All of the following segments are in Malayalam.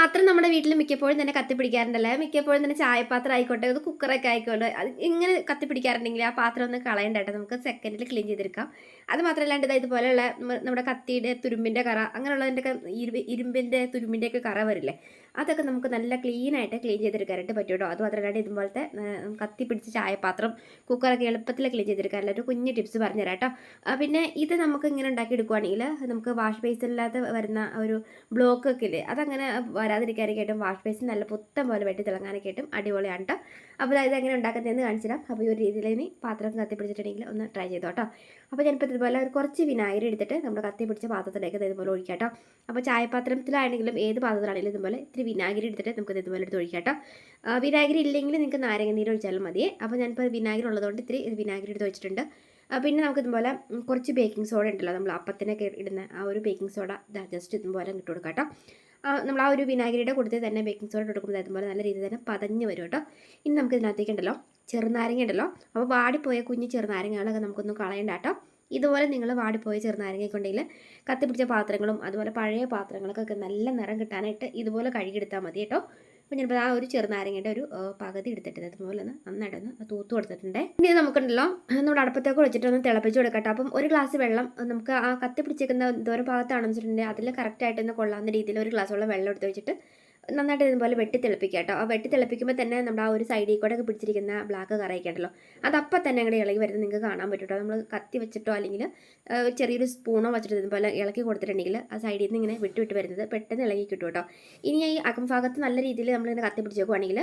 പാത്രം നമ്മുടെ വീട്ടിൽ മിക്കപ്പോഴും തന്നെ കത്തിപ്പിടിക്കാറുണ്ടല്ലേ മിക്കപ്പോഴും തന്നെ ചായപാത്രം ആയിക്കോട്ടെ അത് കുക്കറൊക്കെ ആയിക്കോട്ടെ അത് ഇങ്ങനെ കത്തിപ്പിടിക്കാറുണ്ടെങ്കിൽ ആ പാത്രം ഒന്ന് കളയണ്ട കേട്ടോ. നമുക്ക് സെക്കൻഡിൽ ക്ലീൻ ചെയ്തെടുക്കാം. അത് മാത്രമല്ലാണ്ട് ഇതാ ഇതുപോലെയുള്ള നമ്മുടെ കത്തിയുടെ തുരുമ്പിന്റെ കറ അങ്ങനെയുള്ളതിന്റെ ഇരുമ്പിന്റെ തുരുമ്പിന്റെയൊക്കെ കറ വരില്ലേ? അതൊക്കെ നമുക്ക് നല്ല ക്ലീൻ ആയിട്ട് ക്ലീൻ ചെയ്തെടുക്കാനായിട്ട് പറ്റും കേട്ടോ അത് മാത്രമല്ല ഇതുപോലത്തെ കത്തിപ്പിടിച്ച് കത്തി പിടിച്ച ചായപാത്രം കുക്കറൊക്കെ എളുപ്പത്തിൽ ക്ലീൻ ചെയ്തെടുക്കാനുള്ള ഒരു കുഞ്ഞ് ടിപ്സ് പറഞ്ഞുതരാം കേട്ടോ. പിന്നെ ഇത് നമുക്ക് ഇങ്ങനെ ഉണ്ടാക്കി എടുക്കുവാണെങ്കിൽ നമുക്ക് വാഷ് ബേസിനില്ലാത്ത വരുന്ന ഒരു ബ്ലോക്ക് ഒക്കെ ഇല്ലേ അതങ്ങനെ വരാതിരിക്കാനൊക്കെയായിട്ടും വാഷ് ബേസിൻ നല്ല പുത്തം പോലെ വെട്ടി തിളങ്ങാനൊക്കെ ആയിട്ടും അടിപൊളിയാണ് കേട്ടോ അപ്പോൾ ഇത് എങ്ങനെ ഉണ്ടാക്കുന്നതെന്ന് കാണിച്ചു തരാം. അപ്പോൾ ഈ ഒരു രീതിയിൽ ഇനി പാത്രം കത്തി പിടിച്ചിട്ടുണ്ടെങ്കിൽ ഒന്ന് ട്രൈ ചെയ്തോ കേട്ടോ അപ്പോൾ ഞാനിപ്പോൾ ഇതുപോലെ ഒരു കുറച്ച് വിനാഗിരി എടുത്തിട്ട് നമ്മൾ കത്തി പിടിച്ച പാത്രത്തിലേക്ക് ഇതുപോലെ ഒഴിക്കാം കേട്ടോ അപ്പോൾ ചായപാത്രത്തിലാണെങ്കിലും ഏത് പാത്രത്തിലാണെങ്കിലും ഇതുപോലെ ഇത്തിരി വിനാഗിരി എടുത്തിട്ട് നമുക്ക് ഇതുപോലെ എടുത്ത് ഒഴിക്കാം കേട്ടോ. വിനാഗിരി ഇല്ലെങ്കിൽ നിങ്ങൾക്ക് നാരങ്ങ നീര് ഒഴിച്ചാലും മതി. അപ്പോൾ ഞാനിപ്പോൾ വിനാഗിരി ഉള്ളതുകൊണ്ട് ഇത്തിരി വിനാഗിരി എടുത്ത് വെച്ചിട്ടുണ്ട്. പിന്നെ നമുക്ക് ഇതുപോലെ കുറച്ച് ബേക്കിംഗ് സോഡ ഉണ്ടല്ലോ നമ്മൾ അപ്പത്തിനൊക്കെ ഇടുന്ന ആ ഒരു ബേക്കിംഗ് സോഡ ജസ്റ്റ് ഇതുപോലെ ഇട്ട് കൊടുക്കാം കേട്ടോ. നമ്മൾ ആ ഒരു വിനാഗിരിയുടെ കൊടുത്ത് തന്നെ ബേക്കിംഗ് സോഡ കൊടുക്കുമ്പോൾ അതുപോലെ നല്ല രീതിയിൽ തന്നെ പതഞ്ഞ് വരും കേട്ടോ. ഇനി നമുക്ക് ഇതിനകത്തേക്ക് ഉണ്ടല്ലോ ചെറുനാരങ്ങ ഉണ്ടല്ലോ. അപ്പോൾ വാടിപ്പോയ കുഞ്ഞ് ചെറുനാരങ്ങകളൊക്കെ നമുക്കൊന്ന് കളയണ്ട കേട്ടോ. ഇതുപോലെ നിങ്ങൾ വാടിപ്പോയ ചേർന്ന് ഉണ്ടെങ്കിൽ കത്തിപ്പിടിച്ച പാത്രങ്ങളും അതുപോലെ പഴയ പാത്രങ്ങൾക്കൊക്കെ നല്ല നിറം കിട്ടാനായിട്ട് ഇതുപോലെ കഴുകിയെടുത്താൽ മതി കേട്ടോ. അപ്പോൾ ഞാനിപ്പോൾ ആ ഒരു ചെറുനാരങ്ങയുടെ ഒരു പകുതി എടുത്തിട്ട് അതുപോലെ ഒന്ന് നന്നായിട്ടൊന്ന് തൂത്ത് കൊടുത്തിട്ടുണ്ട്. ഇനി നമുക്കുണ്ടല്ലോ നമ്മുടെ അടുപ്പത്തേക്ക് വെച്ചിട്ട് ഒന്ന് തിളപ്പിച്ച് കൊടുക്കട്ടെ. അപ്പം ഒരു ഗ്ലാസ് വെള്ളം നമുക്ക് ആ കത്തി പിടിച്ചേക്കുന്ന ദൂരം ഭാഗത്താണെന്ന് വെച്ചിട്ടുണ്ടെങ്കിൽ അതിൽ കറക്റ്റായിട്ടൊന്ന് കൊള്ളാവുന്ന രീതിയിൽ ഒരു ഗ്ലാസ്സോളം വെള്ളം എടുത്ത് വെച്ചിട്ട് നന്നായിട്ട് ഇതുപോലെ വെട്ടി തിളപ്പിക്കുക കേട്ടോ. ആ വെട്ടി തിളപ്പിക്കുമ്പോൾ തന്നെ നമ്മുടെ ആ ഒരു സൈഡിൽ കൂടെ ഒക്കെ പിടിച്ചിരിക്കുന്ന ബ്ലാക്ക് കറയൊക്കെയുണ്ടല്ലോ. അതപ്പം തന്നെ അങ്ങോട്ട് ഇളകി വരുന്നത് നിങ്ങൾക്ക് കാണാൻ പറ്റും നമ്മൾ കത്തി വെച്ചിട്ടോ അല്ലെങ്കിൽ ചെറിയൊരു സ്പൂണോ വെച്ചിട്ട് ഇതുപോലെ ഇളക്കി കൊടുത്തിട്ടുണ്ടെങ്കിൽ ആ സൈഡിൽ നിന്ന് ഇങ്ങനെ വിട്ട് വിട്ട് വരുന്നത് പെട്ടെന്ന് ഇളകി കിട്ടും കേട്ടോ. ഇനി ഈ അകം അകംഭാഗത്ത് നല്ല രീതിയിൽ നമ്മളിങ്ങനെ കത്തി പിടിച്ചേക്കുവാണെങ്കിൽ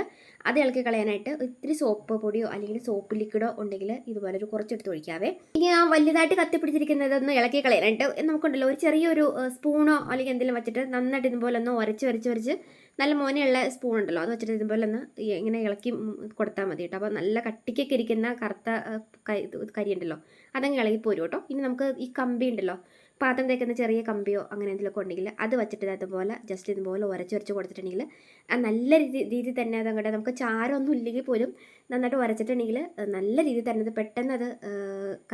അത് ഇളക്കി കളയാനായിട്ട് ഇത്തിരി സോപ്പ് പൊടിയോ അല്ലെങ്കിൽ സോപ്പ് ലിക്വിഡോ ഉണ്ടെങ്കിൽ ഇതുപോലെ ഒരു കുറച്ചെടുത്ത് ഒഴിക്കാവേ. ഇനി ആ വലുതായിട്ട് കത്തി പിടിച്ചിരിക്കുന്നതൊന്ന് ഇളക്കി കളയാനായിട്ട് നമുക്കുണ്ടല്ലോ ഒരു ചെറിയൊരു സ്പൂണോ അല്ലെങ്കിൽ എന്തെങ്കിലും വെച്ചിട്ട് നന്നായിട്ട് ഇതുപോലെ ഒന്ന് ഉരച്ച് ഉരച്ച് ഉരച്ച് നല്ല മോനെയുള്ള സ്പൂൺ ഉണ്ടല്ലോ അത് വെച്ചിട്ട് ഇതുപോലെ ഒന്ന് ഇങ്ങനെ ഇളക്കി കൊടുത്താൽ മതി കേട്ടോ. അപ്പോൾ നല്ല കട്ടിക്കൊക്കെ ഇരിക്കുന്ന കറുത്ത കരി ഉണ്ടല്ലോ അതങ്ങ് ഇളകി പോരും കേട്ടോ. ഇനി നമുക്ക് ഈ കമ്പി ഉണ്ടല്ലോ. പാത്രം തേക്കുന്ന ചെറിയ കമ്പിയോ അങ്ങനെ എന്തെങ്കിലുമൊക്കെ ഉണ്ടെങ്കിൽ അത് വെച്ചിട്ട് അതുപോലെ ജസ്റ്റ് ഇതുപോലെ ഉരച്ച് ഉരച്ച് കൊടുത്തിട്ടുണ്ടെങ്കിൽ നല്ല രീതി തന്നെ അത് അങ്ങോട്ട് നമുക്ക് ചാരമൊന്നും ഇല്ലെങ്കിൽ പോലും നന്നായിട്ട് ഉരച്ചിട്ടുണ്ടെങ്കിൽ നല്ല രീതിയിൽ തന്നെ അത് പെട്ടെന്ന് അത്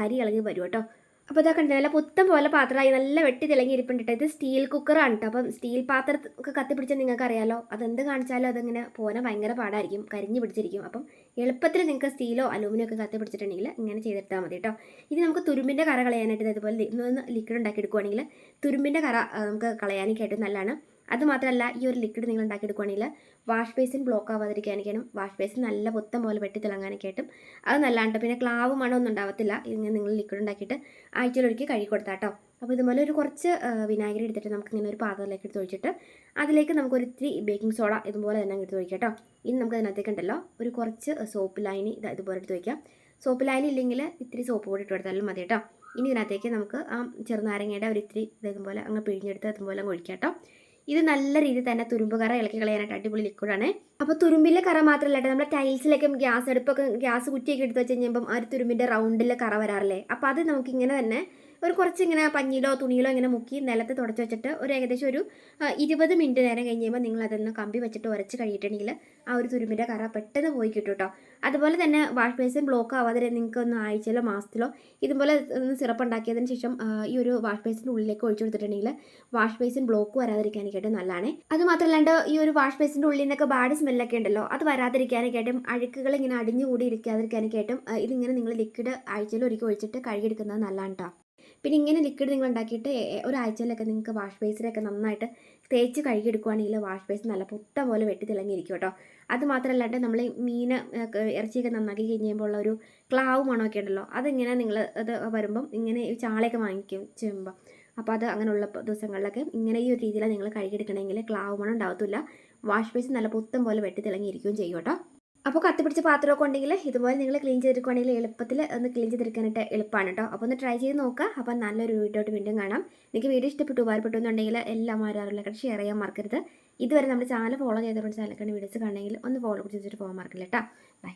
കരി ഇളകി വരും കേട്ടോ. അപ്പോൾ ഇതാ കണ്ടത് നല്ല പുത്തം പോലെ പാത്രമായി നല്ല വെട്ടി തിളങ്ങിയിരിപ്പുണ്ട് ഇത് സ്റ്റീൽ കുക്കറാണ് കേട്ടോ അപ്പം സ്റ്റീൽ പാത്രം ഒക്കെ കത്തിപ്പിടിച്ചാൽ നിങ്ങൾക്ക് അറിയാലോ അതെന്ത് കാണിച്ചാലും അതിങ്ങനെ പോകാൻ ഭയങ്കര പാടായിരിക്കും കരിഞ്ഞു പിടിച്ചിരിക്കും. അപ്പം എളുപ്പത്തിൽ നിങ്ങൾക്ക് സ്റ്റീലോ അലൂമിനിയോ ഒക്കെ കത്തിപ്പിടിച്ചിട്ടുണ്ടെങ്കിൽ ഇങ്ങനെ ചെയ്തെടുത്താൽ മതി കേട്ടോ ഇനി നമുക്ക് തുരുമ്പിന്റെ കറ കളയാനായിട്ട് ഇതുപോലെ ഒന്ന് ലിക്വിഡ് ഉണ്ടാക്കി എടുക്കുവാണെങ്കിൽ തുരുമ്പിന്റെ കറ നമുക്ക് കളയാനൊക്കെ ആയിട്ട് നല്ലതാണ്. അതുമാത്രമല്ല ഈ ഒരു ലിക്വിഡ് നിങ്ങൾ ഉണ്ടാക്കിയെടുക്കുകയാണെങ്കിൽ വാഷ് ബേസിൻ ബ്ലോക്ക് ആവാതിരിക്കാനൊക്കെയാണ് വാഷ് ബേസിൻ നല്ല പൊത്തം പോലെ വെട്ടി തിളങ്ങാനൊക്കെ ആയിട്ടും അത് നല്ലതാണ് പിന്നെ ക്ലാവ് മണമൊന്നും ഉണ്ടാവത്തില്ല. ഇങ്ങനെ നിങ്ങൾ ലിക്വിഡ് ഉണ്ടാക്കിയിട്ട് ആഴ്ചയിലൊരിക്കൽ കഴുകി കൊടുത്താൽ കേട്ടോ അപ്പോൾ ഇതുപോലെ ഒരു കുറച്ച് വിനാഗിരി എടുത്തിട്ട് നമുക്ക് ഇങ്ങനെ ഒരു പാത്രത്തിലേക്ക് എടുത്ത് ഒഴിച്ചിട്ട് അതിലേക്ക് നമുക്ക് ഒരു ഇത്തിരി ബേക്കിംഗ് സോഡ ഇതുപോലെ തന്നെ എടുത്ത് ഒഴിക്കാം കേട്ടോ ഇനി നമുക്ക് അതിനകത്തേക്ക് ഉണ്ടല്ലോ ഒരു കുറച്ച് സോപ്പ് ലൈനി ഇത് ഇതുപോലെ എടുത്ത് വയ്ക്കാം സോപ്പ് ലൈനി ഇല്ലെങ്കിൽ ഇത്തിരി സോപ്പ് കൂടി ഇട്ട് കൊടുത്താലും മതി കേട്ടോ ഇനി ഇതിനകത്തേക്ക് നമുക്ക് ആ ചെറുനാരങ്ങയുടെ ഒരു ഇത്തിരി ഇത് ഇതുപോലെ അങ്ങ് പിഴിഞ്ഞെടുത്ത് അതുപോലെ അങ്ങ് ഒഴിക്കാം കേട്ടോ ഇത് നല്ല രീതിയിൽ തന്നെ തുരുമ്പ് കറ ഇളക്കി കളയാനായിട്ട് അടിപൊളി ലിക്വിഡാണ് അപ്പോൾ തുരുമ്പിലെ കറ മാത്രമല്ല നമ്മുടെ ടൈൽസിലൊക്കെ ഗ്യാസ് അടുപ്പൊക്കെ ഗ്യാസ് കുറ്റിയൊക്കെ എടുത്ത് വെച്ച് കഴിഞ്ഞപ്പം ആ ഒരു തുരുമ്പിന്റെ റൗണ്ടിൽ കറ വരാറില്ലേ? അപ്പോൾ അത് നമുക്ക് ഇങ്ങനെ തന്നെ ഒരു കുറച്ച് ഇങ്ങനെ പഞ്ഞിലോ തുണിയിലോ ഇങ്ങനെ മുക്കി നിലത്ത് തുടച്ച് വെച്ചിട്ട് ഒരു ഏകദേശം ഒരു ഇരുപത് മിനിറ്റ് നേരം കഴിഞ്ഞ് കഴിയുമ്പോൾ നിങ്ങൾ അതൊന്ന് കമ്പി വെച്ചിട്ട് ഉരച്ച് കഴിയിട്ടുണ്ടെങ്കിൽ ആ ഒരു തുരുമ്പിന്റെ കറ പെട്ടെന്ന് പോയി കിട്ടും കേട്ടോ. അതുപോലെ തന്നെ വാഷ് ബേസിൻ ബ്ലോക്ക് ആവാതെ നിങ്ങൾക്ക് ഒന്ന് ആഴ്ചയിലോ മാസത്തിലോ ഇതുപോലെ ഒന്ന് സിറപ്പ് ഉണ്ടാക്കിയതിന് ശേഷം ഈ ഒരു വാഷ് ബേസിന്റെ ഉള്ളിലേക്ക് ഒഴിച്ചു കൊടുത്തിട്ടുണ്ടെങ്കിൽ വാഷ് ബേസിൻ ബ്ലോക്ക് വരാതിരിക്കാനൊക്കെയായിട്ട് നല്ലതാണ്. അത് മാത്രമല്ലാണ്ട് ഈ ഒരു വാഷ് ബേസിന്റെ ഉള്ളിൽ നിന്നൊക്കെ ബാഡ് സ്മെല്ലൊക്കെ ഉണ്ടല്ലോ അത് വരാതിരിക്കാനൊക്കെയായിട്ടും അഴുക്കുകൾ ഇങ്ങനെ അടിഞ്ഞുകൂടി ഇരിക്കാതിരിക്കാനൊക്കെയായിട്ടും ഇതിങ്ങനെ നിങ്ങൾ ലിക്വിഡ് ആഴ്ചയിൽ ഒരിക്കൽ ഒഴിച്ചിട്ട് കഴുകിയെടുക്കുന്നത് നല്ലതാണ് കേട്ടോ. പിന്നെ ഇങ്ങനെ ലിക്വിഡ് നിങ്ങൾ ഉണ്ടാക്കിയിട്ട് ഒരാഴ്ചയിലൊക്കെ നിങ്ങൾക്ക് വാഷ് ബേസിലൊക്കെ നന്നായിട്ട് തേച്ച് കഴുകിയെടുക്കുകയാണെങ്കിൽ വാഷ് ബേസ് നല്ല പുത്ത പോലെ വെട്ടി തിളങ്ങിയിരിക്കും കേട്ടോ. അത് മാത്രമല്ലാണ്ട് നമ്മൾ മീൻ ഇറച്ചിയൊക്കെ നന്നാക്കി കഴിഞ്ഞുമ്പോൾ ഉള്ള ഒരു ക്ലാവ് മണമൊക്കെ ഉണ്ടല്ലോ അതിങ്ങനെ നിങ്ങൾ അത് വരുമ്പം ഇങ്ങനെ ഈ ചാളയൊക്കെ വാങ്ങിക്കും ചെയ്യുമ്പോൾ അപ്പോൾ അത് അങ്ങനെയുള്ള ദിവസങ്ങളിലൊക്കെ ഇങ്ങനെ ഈ ഒരു രീതിയിൽ നിങ്ങൾ കഴുകിയെടുക്കണമെങ്കിൽ ക്ലാവ് മണം ഉണ്ടാകത്തില്ല വാഷ് ബേസ് നല്ല പുത്തം പോലെ വെട്ടി തിളങ്ങിയിരിക്കുകയും ചെയ്യും കേട്ടോ. അപ്പോൾ കത്തിപ്പിടിച്ച പാത്രമൊക്കെ ഉണ്ടെങ്കിൽ ഇതുപോലെ നിങ്ങൾ ക്ലീൻ ചെയ്തെടുക്കുകയാണെങ്കിൽ എളുപ്പത്തിൽ ഒന്ന് ക്ലീൻ ചെയ്തെടുക്കാനായിട്ട് എളുപ്പമാണ് കേട്ടോ അപ്പോൾ ഒന്ന് ട്രൈ ചെയ്ത് നോക്കുക അപ്പോൾ നല്ലൊരു വീട്ടിലോട്ട് വീണ്ടും കാണാം. നിങ്ങൾക്ക് വീഡിയോ ഇഷ്ടപ്പെട്ടു ഉപകാരപ്പെട്ടു എന്നുണ്ടെങ്കിൽ എല്ലാ മാരാറിലൊക്കെ ഷെയർ ചെയ്യാൻ മറക്കരുത്. ഇതുവരെ നമ്മുടെ ചാനൽ ഫോളോ ചെയ്തതുകൊണ്ട് ചാനലൊക്കെ വീഡിയോസ് കാണണമെങ്കിൽ ഒന്ന് ഫോളോ ചെയ്തിട്ട് പോകാൻ മറക്കില്ല കേട്ടോ ബൈ